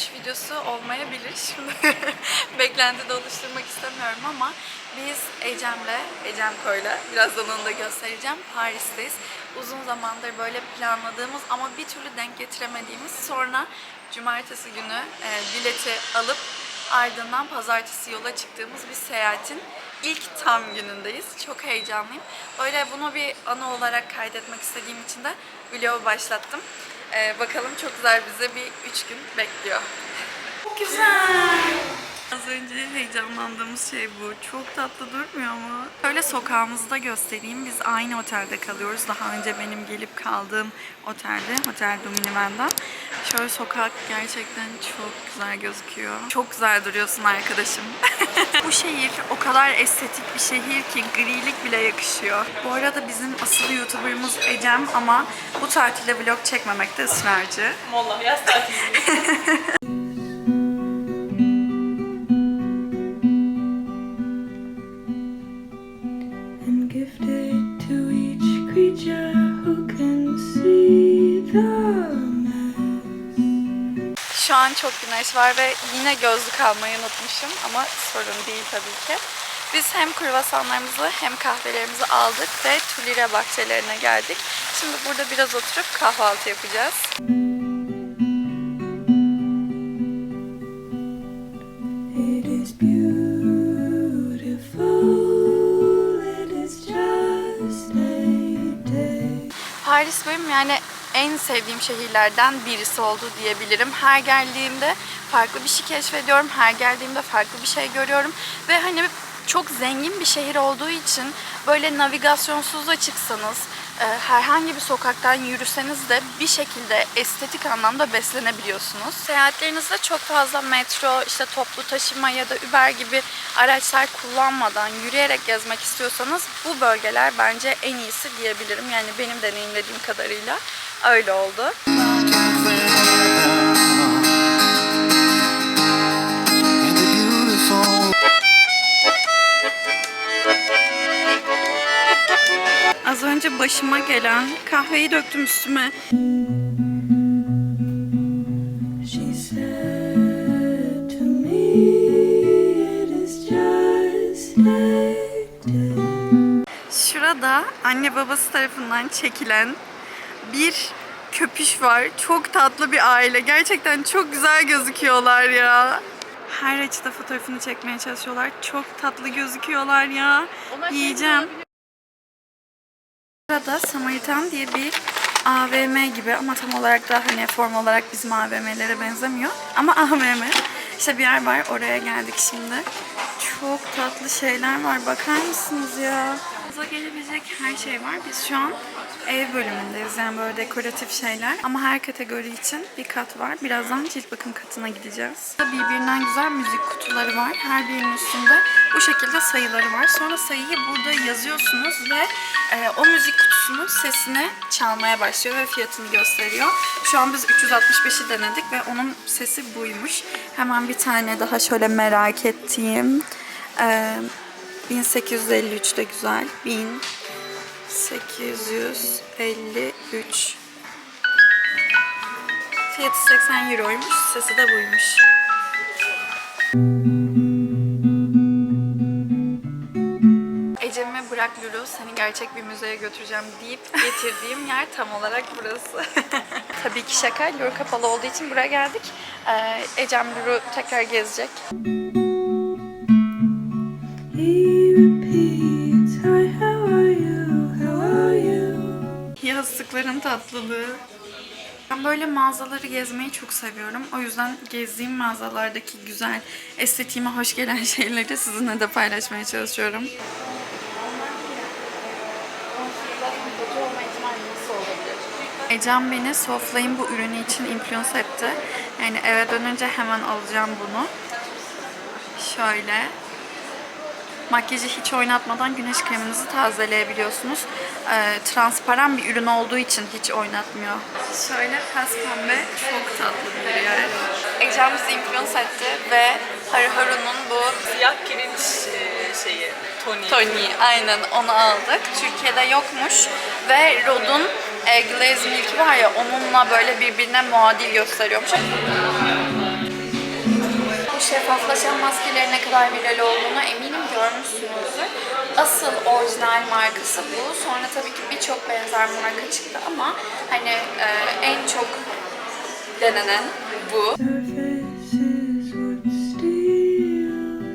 dönüş videosu olmayabilir. Şimdi beklenti de oluşturmak istemiyorum ama biz Ecem'le, Ecem Koy'la birazdan onu da göstereceğim. Paris'teyiz. Uzun zamandır böyle planladığımız ama bir türlü denk getiremediğimiz sonra cumartesi günü e, bileti alıp ardından pazartesi yola çıktığımız bir seyahatin ilk tam günündeyiz. Çok heyecanlıyım. Böyle bunu bir anı olarak kaydetmek istediğim için de vlogu başlattım. Ee, bakalım çok güzel bize bir üç gün bekliyor. Güzel. Az önce heyecanlandığımız şey bu. Çok tatlı durmuyor mu? Şöyle sokağımızda göstereyim. Biz aynı otelde kalıyoruz. Daha önce benim gelip kaldığım otelde. Otel Dominiven'den. Şöyle sokak gerçekten çok güzel gözüküyor. Çok güzel duruyorsun arkadaşım. bu şehir o kadar estetik bir şehir ki grilik bile yakışıyor. Bu arada bizim asıl YouTuber'ımız Ecem ama bu tatilde vlog çekmemekte ısrarcı. Molla yaz tatili. An çok güneş var ve yine gözlük almayı unutmuşum ama sorun değil tabii ki. Biz hem kruvasanlarımızı hem kahvelerimizi aldık ve Tulire bahçelerine geldik. Şimdi burada biraz oturup kahvaltı yapacağız. It is beautiful, it is just a day. Paris benim yani en sevdiğim şehirlerden birisi oldu diyebilirim. Her geldiğimde farklı bir şey keşfediyorum. Her geldiğimde farklı bir şey görüyorum. Ve hani çok zengin bir şehir olduğu için böyle navigasyonsuz da çıksanız, e, herhangi bir sokaktan yürüseniz de bir şekilde estetik anlamda beslenebiliyorsunuz. Seyahatlerinizde çok fazla metro, işte toplu taşıma ya da Uber gibi araçlar kullanmadan yürüyerek gezmek istiyorsanız bu bölgeler bence en iyisi diyebilirim. Yani benim deneyimlediğim kadarıyla öyle oldu. Az önce başıma gelen kahveyi döktüm üstüme. She said to me, it is just a day. Şurada anne babası tarafından çekilen bir köpüş var. Çok tatlı bir aile. Gerçekten çok güzel gözüküyorlar ya. Her açıda fotoğrafını çekmeye çalışıyorlar. Çok tatlı gözüküyorlar ya. Yiyeceğim. Burada Samaritan diye bir AVM gibi ama tam olarak da hani form olarak bizim AVM'lere benzemiyor. Ama AVM. İşte bir yer var oraya geldik şimdi. Çok tatlı şeyler var. Bakar mısınız ya? Bize gelebilecek her şey var. Biz şu an ev bölümündeyiz. Yani böyle dekoratif şeyler. Ama her kategori için bir kat var. Birazdan cilt bakım katına gideceğiz. Birbirinden güzel müzik kutuları var. Her birinin üstünde bu şekilde sayıları var. Sonra sayıyı burada yazıyorsunuz ve e, o müzik kutusunun sesini çalmaya başlıyor ve fiyatını gösteriyor. Şu an biz 365'i denedik ve onun sesi buymuş. Hemen bir tane daha şöyle merak ettiğim. E, 1853 de güzel. 1853 Fiyatı 80 euroymuş. Sesi de buymuş. Ecem'e bırak Lulu seni gerçek bir müzeye götüreceğim deyip getirdiğim yer tam olarak burası. Tabii ki şaka. Lulu kapalı olduğu için buraya geldik. Ee, Ecem Lulu tekrar gezecek. Yastıkların tatlılığı. Ben böyle mağazaları gezmeyi çok seviyorum. O yüzden gezdiğim mağazalardaki güzel, estetiğime hoş gelen şeyleri sizinle de paylaşmaya çalışıyorum. Ecem beni Softlay'ın bu ürünü için influence etti. Yani eve dönünce hemen alacağım bunu. Şöyle. Makyajı hiç oynatmadan güneş kreminizi tazeleyebiliyorsunuz. Ee, transparan bir ürün olduğu için hiç oynatmıyor. Şöyle pes pembe çok tatlı bir yer. Ecem bizi influence etti ve Haru Haru'nun bu Siyah pirinç e, şeyi, toni. Tony aynen onu aldık. Türkiye'de yokmuş ve Rod'un e, Glaze Milk var ya onunla böyle birbirine muadil gösteriyormuş. Şeffaflaşan maskelerin ne kadar viral olduğunu eminim görmüşsünüzdür. Asıl orijinal markası bu. Sonra tabii ki birçok benzer marka çıktı ama hani e, en çok denenen bu.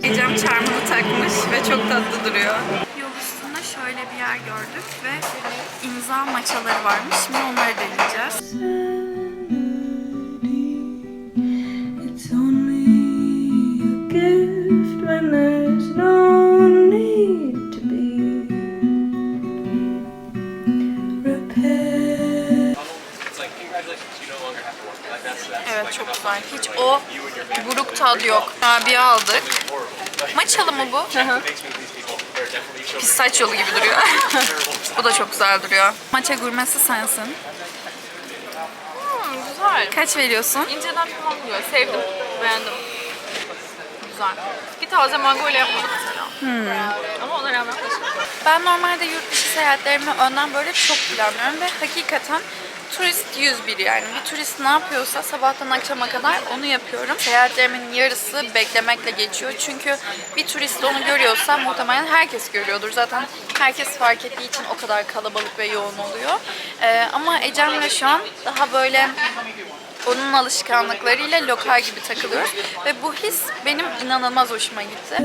Ecem çarmıhı takmış ve çok tatlı duruyor. Yol üstünde şöyle bir yer gördük ve imza maçaları varmış. Şimdi onları deneyeceğiz. Gift when there's no need to be repaired. Evet çok güzel. Hiç o buruk tadı yok. Kurabiye aldık. Maçalı mı bu? Pistachio gibi duruyor. bu da çok güzel duruyor. Maça gurmesi sensin. Hmm, güzel. Kaç veriyorsun? İnceden tamam duruyor. Sevdim. Beğendim. Güzel. Bir taze mango ile yapmadım mesela. Ama ona rağmen. Ben normalde yurt dışı seyahatlerimi önden böyle çok planlıyorum ve hakikaten turist 101 yani. Bir turist ne yapıyorsa sabahtan akşama kadar onu yapıyorum. Seyahatlerimin yarısı beklemekle geçiyor. Çünkü bir turist onu görüyorsa muhtemelen herkes görüyordur. Zaten herkes fark ettiği için o kadar kalabalık ve yoğun oluyor. Ee, ama Ecem'le şu an daha böyle onun alışkanlıklarıyla lokal gibi takılıyoruz. Ve bu his benim inanılmaz hoşuma gitti.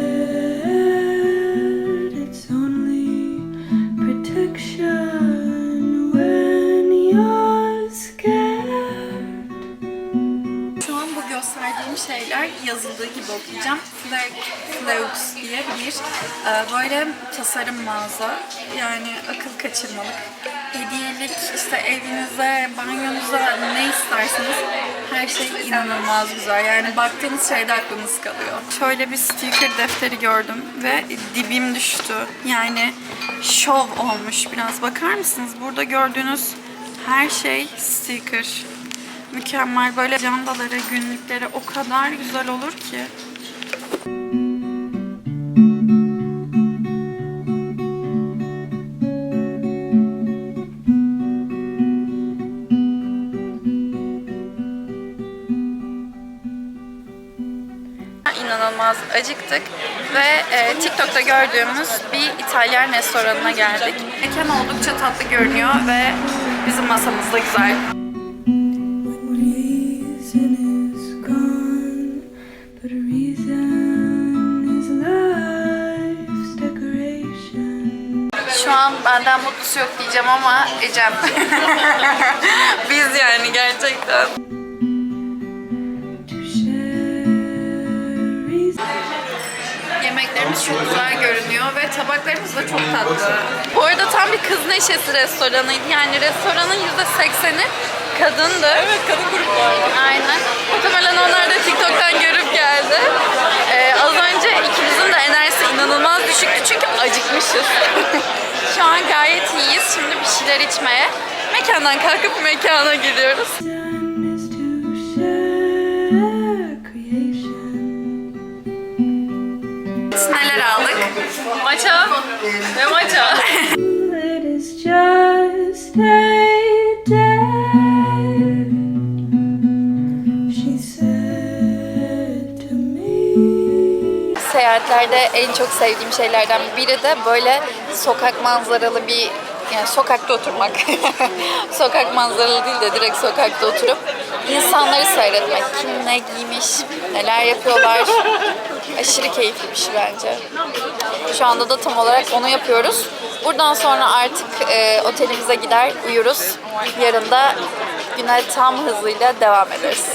Şu an bu gösterdiğim şeyler yazıldığı gibi okuyacağım. Flag, Flaux diye bir e, böyle tasarım mağaza. Yani akıl kaçırmalık. Hediyelik işte evinize, banyonuza ne isterseniz her şey inanılmaz güzel. Yani baktığınız şeyde aklınız kalıyor. Şöyle bir sticker defteri gördüm ve dibim düştü. Yani şov olmuş biraz. Bakar mısınız? Burada gördüğünüz her şey sticker. Mükemmel böyle candalara, günlüklere o kadar güzel olur ki. İnanılmaz acıktık ve e, TikTok'ta gördüğümüz bir İtalyan restoranına geldik. Mekan oldukça tatlı görünüyor ve bizim masamız da güzel. Şu an benden mutlusu yok diyeceğim ama Ecem. Biz yani gerçekten. Yemeklerimiz çok güzel görünüyor ve tabaklarımız da çok tatlı. Bu arada tam bir kız neşesi restoranıydı. Yani restoranın %80'i kadındı. Evet kadın grubu vardı. Aynen. Muhtemelen onlar da TikTok'tan görüp geldi. Ee, az önce ikimizin de enerjisi inanılmaz düşüktü çünkü acıkmışız. Şu an gayet iyiyiz. Şimdi bir şeyler içmeye. Mekandan kalkıp mekana gidiyoruz. Ve maça. It is just a day. She said to me. Seyahatlerde en çok sevdiğim şeylerden biri de böyle sokak manzaralı bir yani sokakta oturmak. Sokak manzaralı değil de direkt sokakta oturup insanları seyretmek. Kim ne giymiş, neler yapıyorlar. Aşırı keyifli bir şey bence. Şu anda da tam olarak onu yapıyoruz. Buradan sonra artık e, otelimize gider, uyuruz. Yarın da güne tam hızıyla devam ederiz.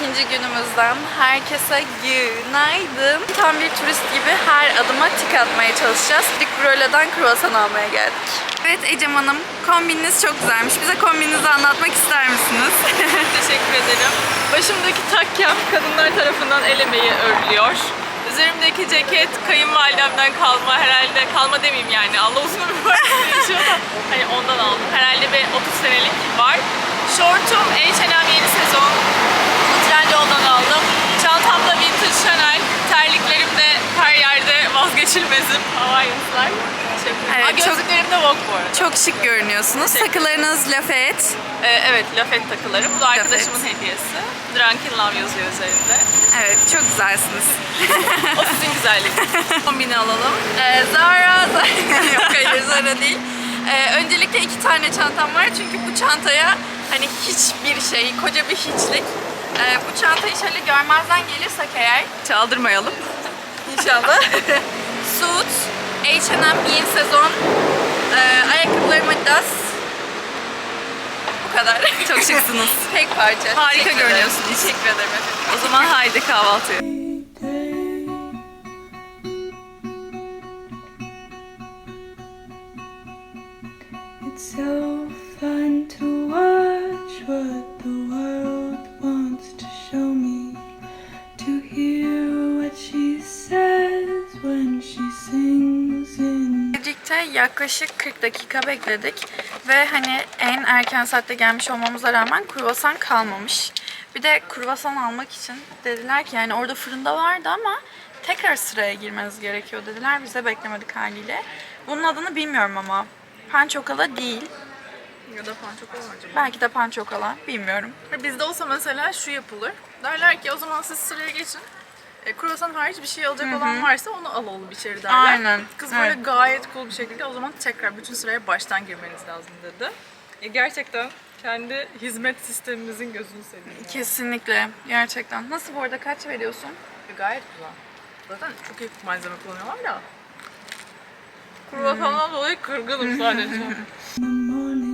İkinci günümüzden herkese günaydın. Tam bir turist gibi her adıma tik atmaya çalışacağız. Dik Brola'dan kruvasan almaya geldik. Evet Ecem Hanım, kombininiz çok güzelmiş. Bize kombininizi anlatmak ister misiniz? Teşekkür ederim. Başımdaki takyam kadınlar tarafından el emeği örülüyor. Üzerimdeki ceket kayınvalidemden kalma herhalde kalma demeyeyim yani Allah uzun ömür versin hani ondan aldım. Herhalde bir 30 senelik var. Şortum H&M yeni sezon. Trendyol'dan aldım. Çantam da Vintage Chanel. Terliklerim de her yerde vazgeçilmezim. Ederim. Evet, Aa, gözlüklerim de Vogue bu arada. Çok şık görünüyorsunuz. Takılarınız Lafayette. Ee, evet, lafet takılarım. Bu da arkadaşımın hediyesi. Drunken Love yazıyor üzerinde. Evet, çok güzelsiniz. O sizin güzelliğiniz. Kombini alalım. Ee, Zara, Zara. Yok hayır Zara değil. Ee, öncelikle iki tane çantam var çünkü bu çantaya hani hiçbir şey, koca bir hiçlik. Ee, bu çantayı şöyle görmezden gelirsek eğer çaldırmayalım. İnşallah. Suit, H&M yeni sezon, ee, ayakkabılarım Adidas. Bu kadar. Çok şıksınız. Tek parça. Harika Teşekkür ederim. görünüyorsunuz. Teşekkür ederim efendim. O zaman haydi kahvaltıya. Yaklaşık 40 dakika bekledik ve hani en erken saatte gelmiş olmamıza rağmen kruvasan kalmamış. Bir de kruvasan almak için dediler ki yani orada fırında vardı ama tekrar sıraya girmeniz gerekiyor dediler. Biz de beklemedik haliyle. Bunun adını bilmiyorum ama pançokala değil. Ya da pançoko acaba. Belki de pançokala bilmiyorum. Bizde olsa mesela şu yapılır. Derler ki o zaman siz sıraya geçin. E, kruvasan hariç bir şey alacak olan varsa onu alalım içeri derler. Aynen, Kız böyle evet. gayet cool bir şekilde o zaman tekrar bütün sıraya baştan girmeniz lazım dedi. E, gerçekten kendi hizmet sistemimizin gözünü seveyim. Kesinlikle. Gerçekten. Nasıl bu arada kaç veriyorsun? E, gayet güzel. Zaten çok iyi malzeme kullanıyorlar da. Kruvasandan dolayı kırgınım sadece.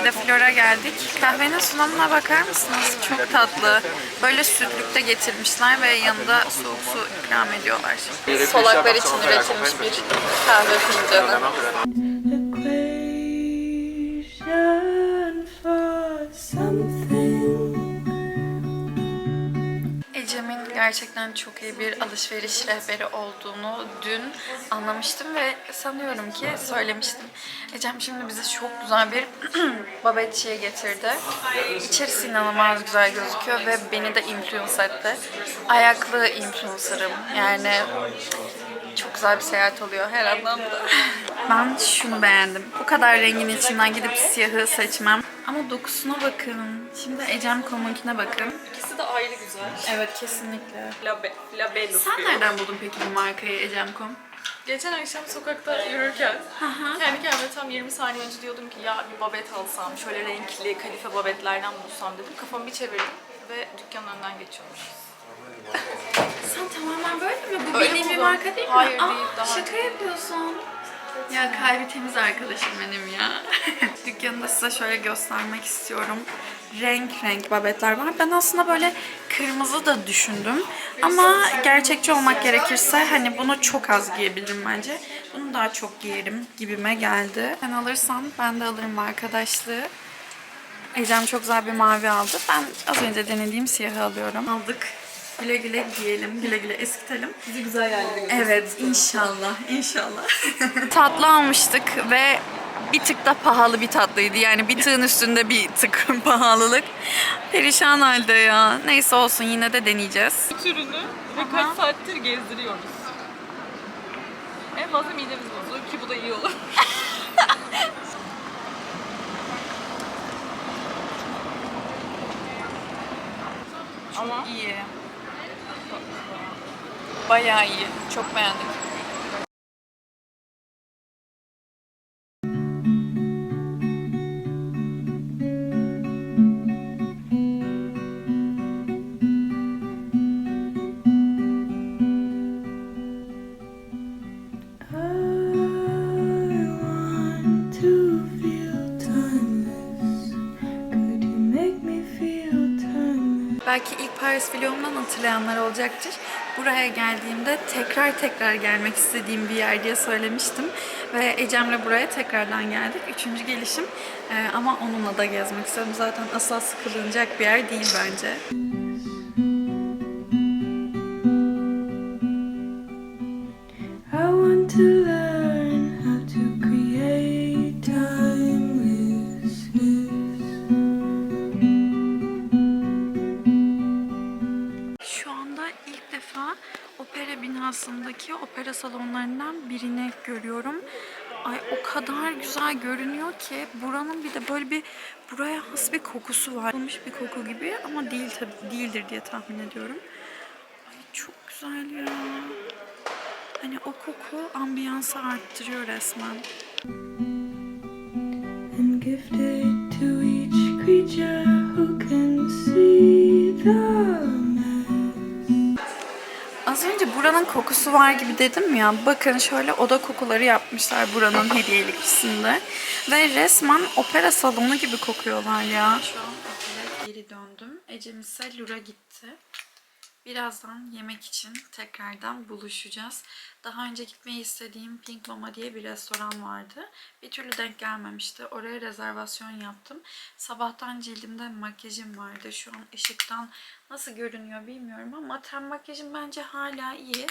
Kafede Flora geldik. Kahvenin sunumuna bakar mısınız? Çok tatlı. Böyle sütlükte getirmişler ve yanında soğuk su ikram ediyorlar. Solaklar için üretilmiş bir kahve fincanı. Gerçekten çok iyi bir alışveriş rehberi olduğunu dün anlamıştım ve sanıyorum ki söylemiştim. Ecem şimdi bize çok güzel bir babetçiye getirdi. İçerisi inanılmaz güzel gözüküyor ve beni de influence etti. Ayaklı influencer'ım. Yani çok güzel bir seyahat oluyor her anlamda. Ben şunu beğendim. Bu kadar rengin içinden gidip siyahı seçmem. Ama dokusuna bakın. Şimdi Ecem Kom'unkine bakın. İkisi de ayrı güzel. Evet kesinlikle. Labe, labellus Sen nereden buldun peki bu markayı Ecem.com? Geçen akşam sokakta yürürken kendi kendime tam 20 saniye önce diyordum ki ya bir babet alsam, şöyle renkli kadife babetlerden bulsam dedim. Kafamı bir çevirdim ve dükkanın önünden geçiyormuş. Sen tamamen böyle mi? Bu Öyle bildiğin bir buldum. marka değil mi? Hayır, Aa, değil, daha Şaka yapıyorsun. Ya kalbi temiz arkadaşım benim ya. Dükkanı da size şöyle göstermek istiyorum. Renk renk babetler var. Ben aslında böyle kırmızı da düşündüm. Ama gerçekçi olmak gerekirse hani bunu çok az giyebilirim bence. Bunu daha çok giyerim gibime geldi. Sen alırsan ben de alırım arkadaşlığı. Ecem çok güzel bir mavi aldı. Ben az önce denediğim siyahı alıyorum. Aldık. Güle güle giyelim, güle güle eskitelim. Bizi güzel yerlere Evet, inşallah, inşallah. Tatlı almıştık ve bir tık da pahalı bir tatlıydı. Yani bir tığın üstünde bir tık pahalılık. Perişan halde ya. Neyse olsun yine de deneyeceğiz. türünü ve kaç saattir gezdiriyoruz. En fazla midemiz bozulur ki bu da iyi olur. Ama İyi. Bayağı iyi. Çok beğendim. Belki ilk Paris vlogumdan hatırlayanlar olacaktır. Buraya geldiğimde tekrar tekrar gelmek istediğim bir yer diye söylemiştim. Ve Ecem'le buraya tekrardan geldik. Üçüncü gelişim. Ee, ama onunla da gezmek istiyorum. Zaten asla sıkılınacak bir yer değil bence. I want to güzel görünüyor ki buranın bir de böyle bir buraya has bir kokusu var. Olmuş bir koku gibi ama değil tabii değildir diye tahmin ediyorum. Ay çok güzel ya. Hani o koku ambiyansı arttırıyor resmen. and gifted to each creature who can see the. Az önce buranın kokusu var gibi dedim ya. Bakın şöyle oda kokuları yapmışlar buranın hediyelikçisinde. Ve resmen opera salonu gibi kokuyorlar ya. Şu an otele geri döndüm. Ecem ise Lura gitti. Birazdan yemek için tekrardan buluşacağız. Daha önce gitmeyi istediğim Pink Mama diye bir restoran vardı. Bir türlü denk gelmemişti. Oraya rezervasyon yaptım. Sabahtan cildimde makyajım vardı. Şu an ışıktan nasıl görünüyor bilmiyorum ama ten makyajım bence hala iyi.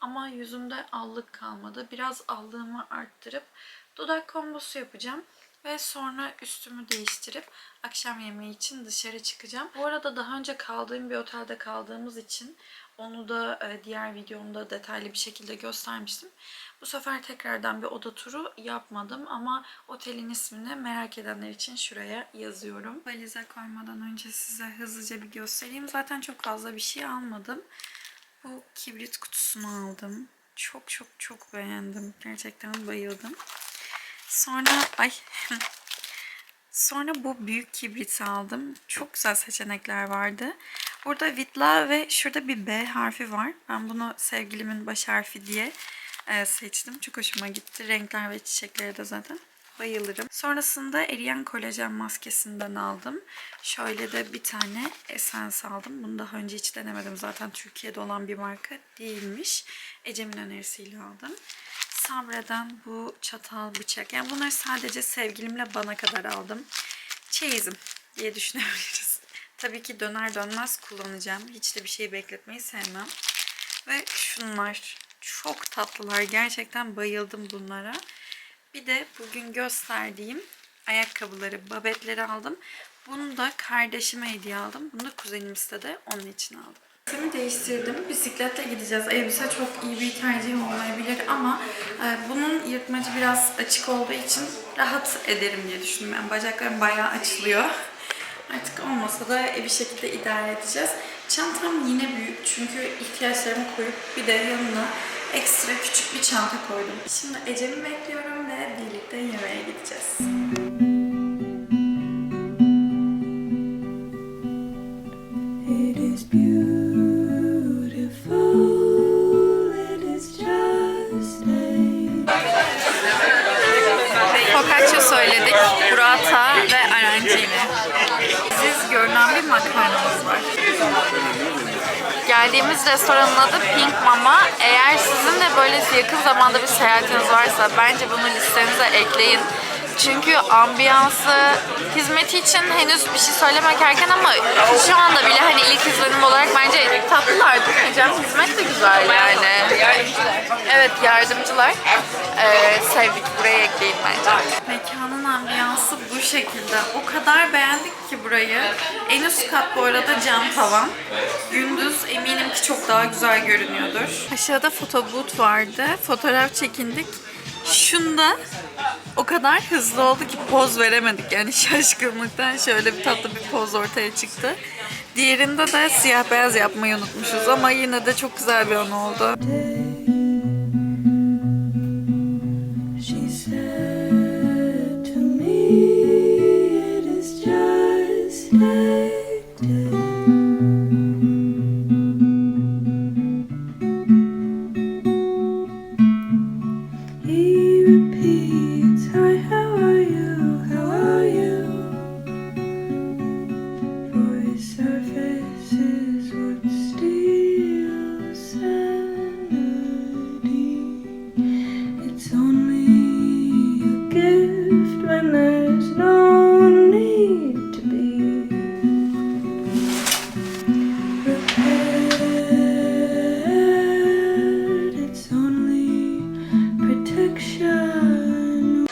Ama yüzümde allık kalmadı. Biraz allığımı arttırıp dudak kombosu yapacağım. Ve sonra üstümü değiştirip akşam yemeği için dışarı çıkacağım. Bu arada daha önce kaldığım bir otelde kaldığımız için onu da e, diğer videomda detaylı bir şekilde göstermiştim. Bu sefer tekrardan bir oda turu yapmadım ama otelin ismini merak edenler için şuraya yazıyorum. Valize koymadan önce size hızlıca bir göstereyim. Zaten çok fazla bir şey almadım. Bu kibrit kutusunu aldım. Çok çok çok beğendim. Gerçekten bayıldım. Sonra ay Sonra bu büyük kibriti aldım. Çok güzel seçenekler vardı. Burada Vitla ve şurada bir B harfi var. Ben bunu sevgilimin baş harfi diye e, seçtim. Çok hoşuma gitti. Renkler ve çiçekleri de zaten bayılırım. Sonrasında eriyen kolajen maskesinden aldım. Şöyle de bir tane esens aldım. Bunu daha önce hiç denemedim. Zaten Türkiye'de olan bir marka değilmiş. Ecem'in önerisiyle aldım. Sabre'den bu çatal bıçak. Yani bunları sadece sevgilimle bana kadar aldım. Çeyizim diye düşünebiliriz. Tabii ki döner dönmez kullanacağım. Hiç de bir şey bekletmeyi sevmem. Ve şunlar çok tatlılar. Gerçekten bayıldım bunlara. Bir de bugün gösterdiğim ayakkabıları, babetleri aldım. Bunu da kardeşime hediye aldım. Bunu da kuzenim istedi. Onun için aldım. Elbisemi değiştirdim. Bisikletle gideceğiz. Elbise çok iyi bir tercih olmayabilir ama e, bunun yırtmacı biraz açık olduğu için rahat ederim diye düşündüm. Yani bacaklarım bayağı açılıyor. Artık olmasa da bir şekilde idare edeceğiz. Çantam yine büyük çünkü ihtiyaçlarımı koyup bir de yanına ekstra küçük bir çanta koydum. Şimdi Ecem'i bekliyorum ve birlikte yemeğe gideceğiz. It söyledik, burrata ve arancini. Siz görünen bir makarnamız var. Geldiğimiz restoranın adı Pink Mama. Eğer sizin de böyle yakın zamanda bir seyahatiniz varsa bence bunu listenize ekleyin. Çünkü ambiyansı, hizmeti için henüz bir şey söylemek erken ama şu anda bile hani ilk izlenim olarak bence tatlılar değil mi Cem? Hizmet de güzel yani. Evet yardımcılar. Ee, sevdik buraya ekleyin bence. Mekanın ambiyansı bu şekilde. O kadar beğendik ki burayı. En üst kat bu arada cam tavan. Gündüz eminim ki çok daha güzel görünüyordur. Aşağıda fotoboot vardı. Fotoğraf çekindik. Şunda o kadar hızlı oldu ki poz veremedik. Yani şaşkınlıktan şöyle bir tatlı bir poz ortaya çıktı. Diğerinde de siyah beyaz yapmayı unutmuşuz ama yine de çok güzel bir an oldu.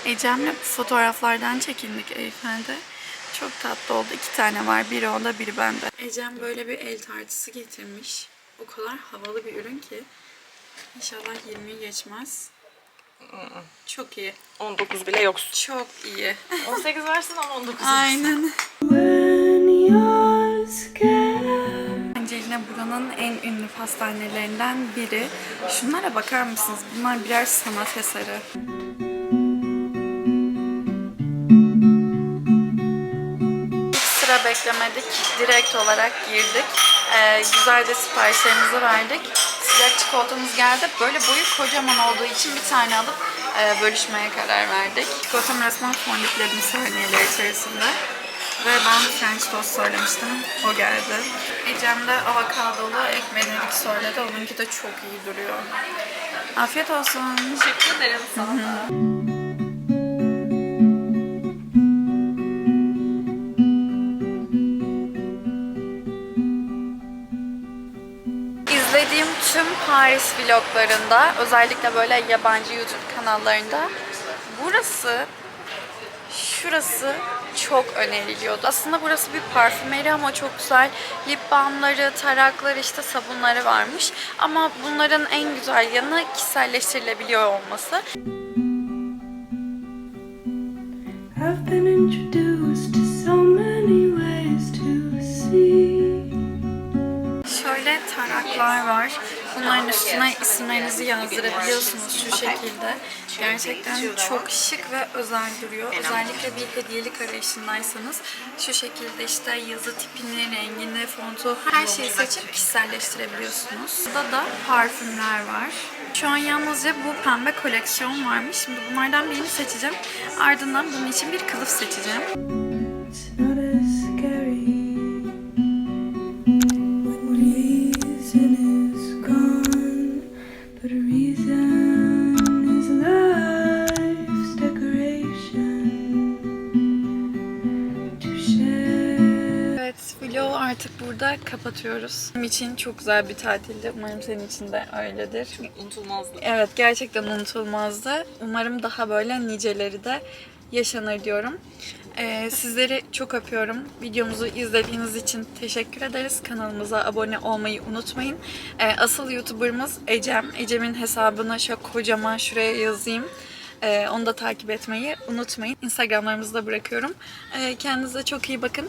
Ecem'le fotoğraflardan çekindik Eyfel'de. Çok tatlı oldu. İki tane var. Biri onda, biri bende. Ecem böyle bir el tartısı getirmiş. O kadar havalı bir ürün ki. İnşallah 20'yi geçmez. Çok iyi. 19 bile yoksun. Çok iyi. 18 varsın ama 19 Aynen. When you're scared. Bence yine buranın en ünlü pastanelerinden biri. Şunlara bakar mısınız? Bunlar birer sanat eseri. Beklemedik. Direkt olarak girdik. Ee, güzelce siparişlerimizi verdik. Sıcak çikolatamız geldi. Böyle boyu kocaman olduğu için bir tane alıp e, bölüşmeye karar verdik. Çikolatamı resmen fondipledim saniyeler içerisinde. Ve ben French toast söylemiştim. O geldi. Ecem de avokadolu ekmeğilik söyledi. Onunki de çok iyi duruyor. Afiyet olsun. Teşekkür ederim sana. İzlediğim tüm Paris vloglarında, özellikle böyle yabancı YouTube kanallarında burası, şurası çok öneriliyordu. Aslında burası bir parfümeri ama çok güzel lip balmları, tarakları, işte sabunları varmış. Ama bunların en güzel yanı kişiselleştirilebiliyor olması. I've been introduced Taraklar var. Bunların üstüne isimlerinizi yazdırabiliyorsunuz şu şekilde. Gerçekten çok şık ve özel duruyor. Özellikle bir hediyelik arayışındaysanız şu şekilde işte yazı tipini, rengini, fontu her şeyi seçip kişiselleştirebiliyorsunuz. Burada da parfümler var. Şu an yalnızca bu pembe koleksiyon varmış. Şimdi bunlardan birini seçeceğim. Ardından bunun için bir kılıf seçeceğim. Burada kapatıyoruz. Benim için çok güzel bir tatildi. Umarım senin için de öyledir. Unutulmazdı. Evet, gerçekten unutulmazdı. Umarım daha böyle niceleri de yaşanır diyorum. Ee, sizleri çok öpüyorum. Videomuzu izlediğiniz için teşekkür ederiz. Kanalımıza abone olmayı unutmayın. Ee, asıl YouTuber'ımız Ecem. Ecem'in hesabını şöyle kocaman şuraya yazayım. Ee, onu da takip etmeyi unutmayın. Instagramlarımızı da bırakıyorum. Ee, kendinize çok iyi bakın.